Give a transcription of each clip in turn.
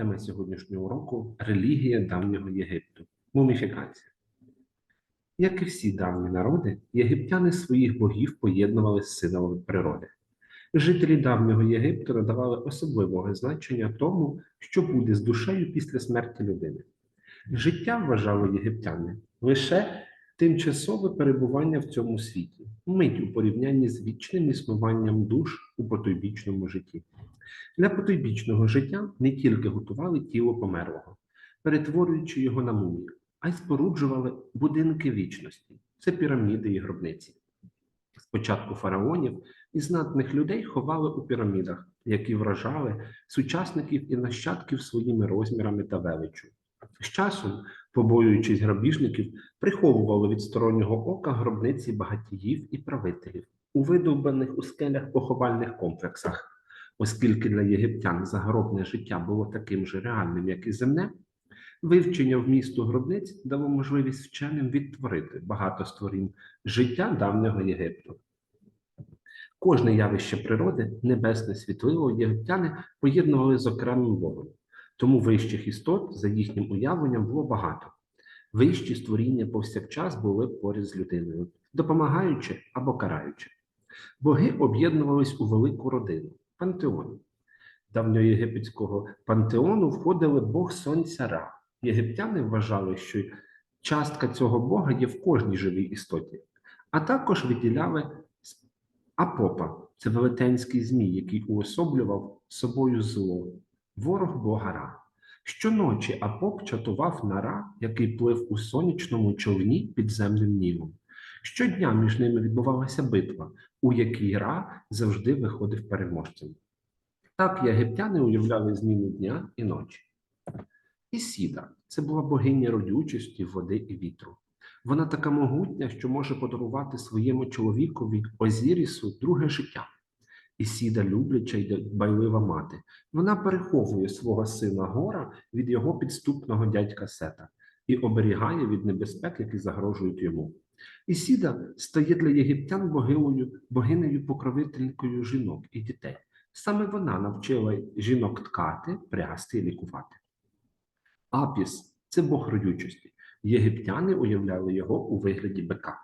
Тема сьогоднішнього уроку релігія давнього Єгипту. Муміфікація. Як і всі давні народи, єгиптяни своїх богів поєднували з силами природи. Жителі давнього Єгипту надавали особливого значення тому, що буде з душею після смерті людини. Життя вважали єгиптяни лише тимчасове перебування в цьому світі, мить у порівнянні з вічним існуванням душ у потойбічному житті. Для потойбічного життя не тільки готували тіло померлого, перетворюючи його на мумію, а й споруджували будинки вічності це піраміди і гробниці. Спочатку фараонів і знатних людей ховали у пірамідах, які вражали сучасників і нащадків своїми розмірами та величчю. З часом, побоюючись грабіжників, приховували від стороннього ока гробниці багатіїв і правителів у видовбаних у скелях поховальних комплексах. Оскільки для єгиптян загробне життя було таким же реальним, як і земне, вивчення вмісту гробниць дало можливість вченим відтворити багато створінь життя давнього Єгипту. Кожне явище природи, небесне світлило, єгиптяни поєднували з окремим Богом. Тому вищих істот, за їхнім уявленням, було багато. Вищі створіння повсякчас були поряд з людиною, допомагаючи або караючи. Боги об'єднувались у велику родину пантеон. Давньоєгипетського пантеону входили Бог Сонця Ра. Єгиптяни вважали, що частка цього Бога є в кожній живій істоті, а також виділяли Апопа це велетенський змій, який уособлював собою зло, ворог Бога Ра. Щоночі Апоп чатував на Ра, який плив у сонячному човні підземним нілом. Щодня між ними відбувалася битва, у якій Ра завжди виходив переможцем. Так єгиптяни уявляли зміну дня і ночі. Ісіда це була богиня родючості, води і вітру. Вона така могутня, що може подарувати своєму чоловікові Озірісу друге життя. Ісіда любляча й дбайлива мати. Вона переховує свого сина Гора від його підступного дядька Сета і оберігає від небезпек, які загрожують йому. Ісіда стає для єгиптян богинею, богинею покровителькою жінок і дітей. Саме вона навчила жінок ткати, прясти і лікувати. Апіс це Бог родючості. Єгиптяни уявляли його у вигляді бика.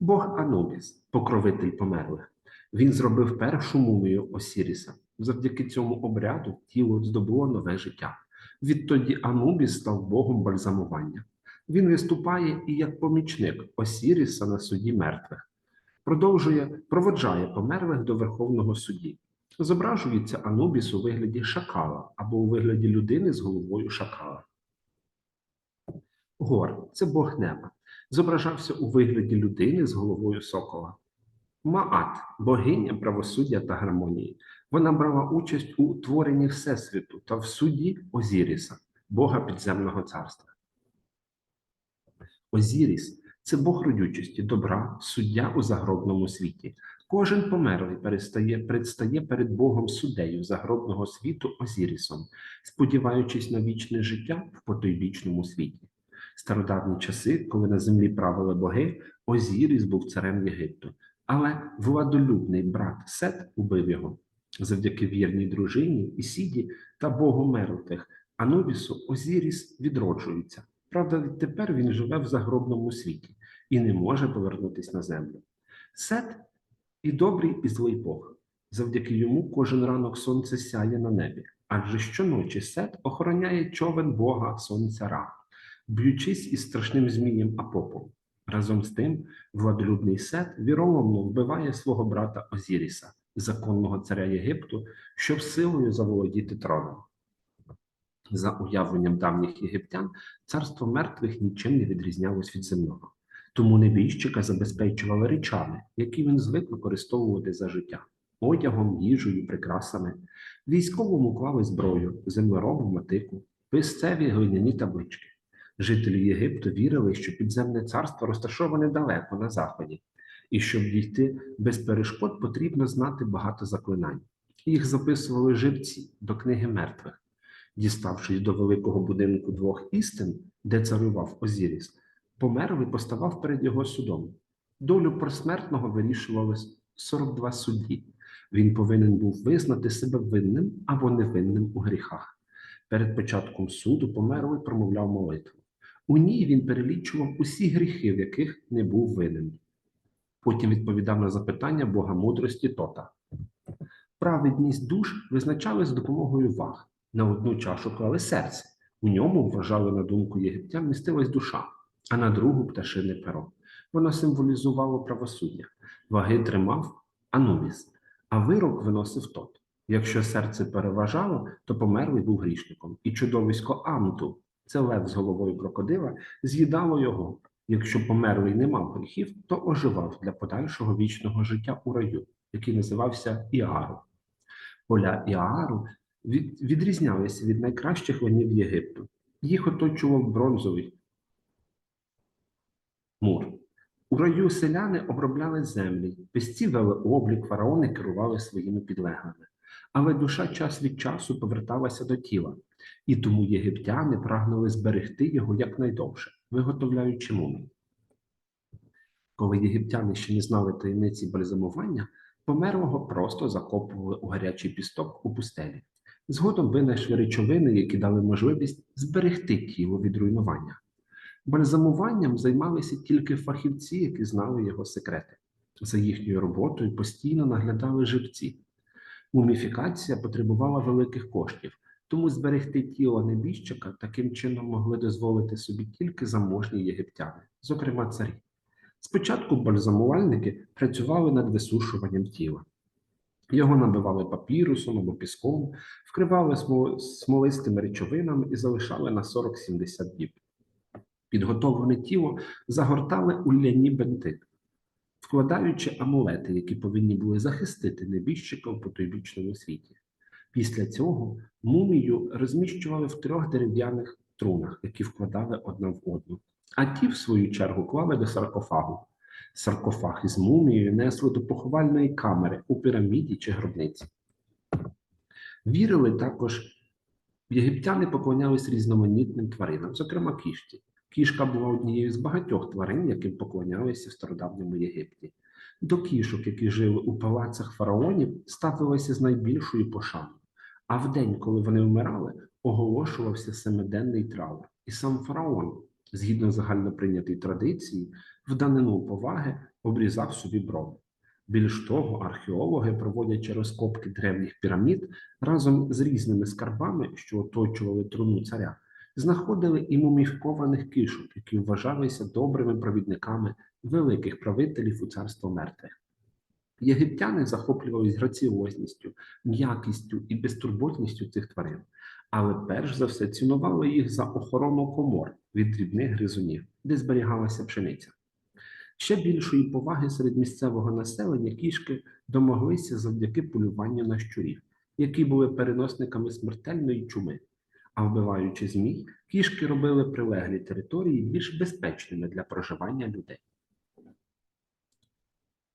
Бог Анубіс, покровитель померлих. Він зробив першу мумію Осіріса. Завдяки цьому обряду тіло здобуло нове життя. Відтоді Анубіс став Богом бальзамування. Він виступає і як помічник Осіріса на суді мертвих, продовжує, проводжає померлих до Верховного судді. Зображується Анубіс у вигляді шакала або у вигляді людини з головою шакала. Гор це Бог неба. Зображався у вигляді людини з головою сокола. Маат богиня правосуддя та гармонії. Вона брала участь у творенні Всесвіту та в суді Озіріса, Бога підземного царства. Озіріс це Бог родючості, добра, суддя у загробному світі. Кожен померлий перестає, предстає перед Богом суддею загробного світу Озірісом, сподіваючись на вічне життя в потойбічному світі. Стародавні часи, коли на землі правили боги, Озіріс був царем Єгипту, але владолюбний брат Сет убив його. Завдяки вірній дружині Ісіді та Богу мертвих Анубісу Озіріс відроджується. Правда, тепер він живе в загробному світі і не може повернутися на землю. Сет і добрий, і злий Бог. Завдяки йому кожен ранок сонце сяє на небі, адже щоночі Сет охороняє човен Бога Сонця Ра, б'ючись із страшним змієм Апопом. Разом з тим, владолюбний Сет віроломно вбиває свого брата Озіріса, законного царя Єгипту, щоб силою заволодіти троном. За уявленням давніх єгиптян, царство мертвих нічим не відрізнялось від земного. Тому небіжчика забезпечували речами, які він звик використовувати за життя, одягом, їжею, прикрасами. Військовому клали зброю, землеробу мотику, писцеві глиняні таблички. Жителі Єгипту вірили, що підземне царство розташоване далеко на заході, і щоб дійти без перешкод, потрібно знати багато заклинань. Їх записували живці до книги мертвих. Діставшись до великого будинку двох істин, де царював Озіріс, померлий поставав перед його судом. Долю просмертного вирішували 42 судді. Він повинен був визнати себе винним або невинним у гріхах. Перед початком суду померлий промовляв молитву. У ній він перелічував усі гріхи, в яких не був винен. Потім відповідав на запитання Бога мудрості Тота. Праведність душ визначали з допомогою ваг. На одну чашу клали серце. У ньому, вважали на думку єгиптян, містилась душа, а на другу пташине перо. Воно символізувало правосуддя. Ваги тримав Анубіс, а вирок виносив тот. Якщо серце переважало, то померлий був грішником, і чудовисько Амту, це лев з головою крокодила, з'їдало його. Якщо померлий не мав гріхів, то оживав для подальшого вічного життя у раю, який називався Іару. Поля Іару відрізнялися від найкращих ланів Єгипту. Їх оточував бронзовий мур. У раю селяни обробляли землі, песці вели облік, фараони керували своїми підлеглими. Але душа час від часу поверталася до тіла, і тому єгиптяни прагнули зберегти його якнайдовше, виготовляючи мумію. Коли єгиптяни ще не знали таємниці бальзамування, померлого просто закопували у гарячий пісток у пустелі. Згодом винайшли речовини, які дали можливість зберегти тіло від руйнування. Бальзамуванням займалися тільки фахівці, які знали його секрети. За їхньою роботою постійно наглядали живці. Муміфікація потребувала великих коштів, тому зберегти тіло небіжчика таким чином могли дозволити собі тільки заможні єгиптяни, зокрема царі. Спочатку бальзамувальники працювали над висушуванням тіла. Його набивали папірусом або піском, вкривали смолистими речовинами і залишали на 40-70 діб. Підготовлене тіло загортали у ляні бенти, вкладаючи амулети, які повинні були захистити небіжчика в потойбічному світі. Після цього мумію розміщували в трьох дерев'яних трунах, які вкладали одна в одну, а ті, в свою чергу, клали до саркофагу. Саркофаг із мумією несли до поховальної камери у піраміді чи гробниці. Вірили також, єгиптяни поклонялись різноманітним тваринам, зокрема кішці. Кішка була однією з багатьох тварин, яким поклонялися в стародавньому Єгипті. До кішок, які жили у палацах фараонів, ставилися з найбільшою пошаною. А в день, коли вони вмирали, оголошувався семиденний траур. І сам фараон, згідно загальноприйнятій традиції, в данину поваги обрізав собі брови. Більш того, археологи, проводячи розкопки древніх пірамід разом з різними скарбами, що оточували труну царя, знаходили і муміфікованих кишок, які вважалися добрими провідниками великих правителів у царство мертвих. Єгиптяни захоплювались граціозністю, м'якістю і безтурботністю цих тварин, але перш за все цінували їх за охорону комор від дрібних гризунів, де зберігалася пшениця. Ще більшої поваги серед місцевого населення кішки домоглися завдяки полюванню на щурів, які були переносниками смертельної чуми. А вбиваючи змій, кішки робили прилеглі території більш безпечними для проживання людей.